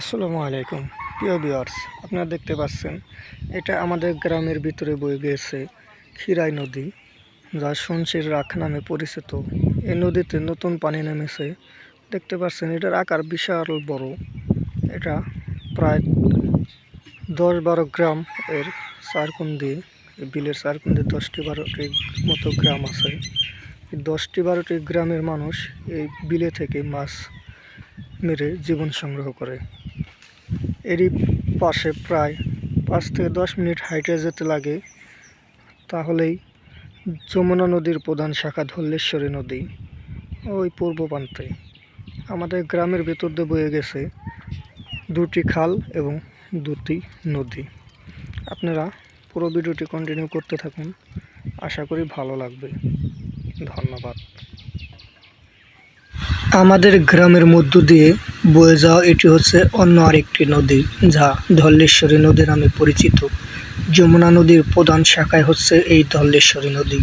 আসসালামু আলাইকুম। প্রিয় ভিউয়ার্স, আপনারা দেখতে পাচ্ছেন, এটা আমাদের গ্রামের ভিতরে বয়ে গিয়েছে খিরাই নদী, যা সঞ্চির রাখ নামে পরিচিত। এই নদীতে নতুন পানি নেমেছে। দেখতে পাচ্ছেন, এটার আকার বিশাল বড়। এটা প্রায় দশ বারো গ্রাম এর চারকুন্দি এই বিলের চারকুন্দি দশটি বারোটি মতো গ্রাম আছে। দশটি বারোটি গ্রামের মানুষ এই বিলে থেকে মাছ মেরে জীবন সংগ্রহ করে। এরই পাশে প্রায় পাঁচ থেকে দশ মিনিট হাইটে যেতে লাগে, তাহলেই যমুনা নদীর প্রধান শাখা ধল্লেশ্বরী নদী, ওই পূর্ব প্রান্তে। আমাদের গ্রামের ভেতর দিয়ে বয়ে গেছে দুটি খাল এবং দুটি নদী। আপনারা পুরো ভিডিওটি কন্টিনিউ করতে থাকুন, আশা করি ভালো লাগবে। ধন্যবাদ। আমাদের গ্রামের মধ্য দিয়ে বয়ে যাওয়া এটি হচ্ছে অন্য আরেকটি নদী, যা ধল্লেশ্বরী নদী নামে পরিচিত। যমুনা নদীর প্রধান শাখায় হচ্ছে এই ধল্লেশ্বরী নদী।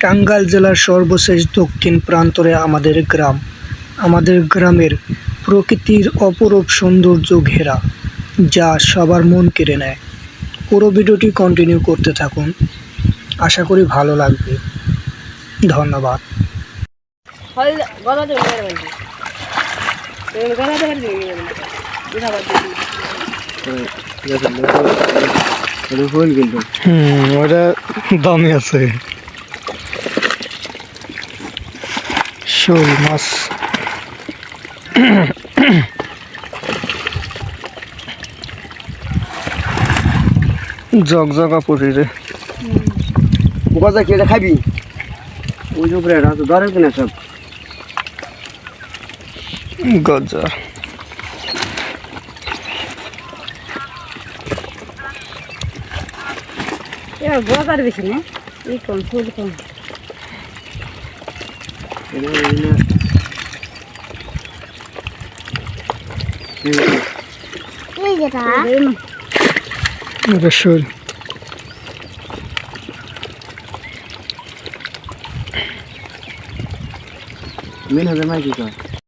টাঙ্গাইল জেলার সর্বশেষ দক্ষিণ প্রান্তরে আমাদের গ্রাম। আমাদের গ্রামের প্রকৃতির অপরূপ সৌন্দর্য ঘেরা, যা সবার মন কেড়ে নেয়। পুরো ভিডিওটি কন্টিনিউ করতে থাকুন। আশা করি ভালো লাগবে। ধন্যবাদ। ওটা দামি আছে। শোল মাছ। জগ জগা পড়ি রে কথা কি খাবি? ওই যে উপরে ধরে কিনা সব। গজা গলার বেশি না এই কম ফুল কম এটা মেন হাজার মাই কি কর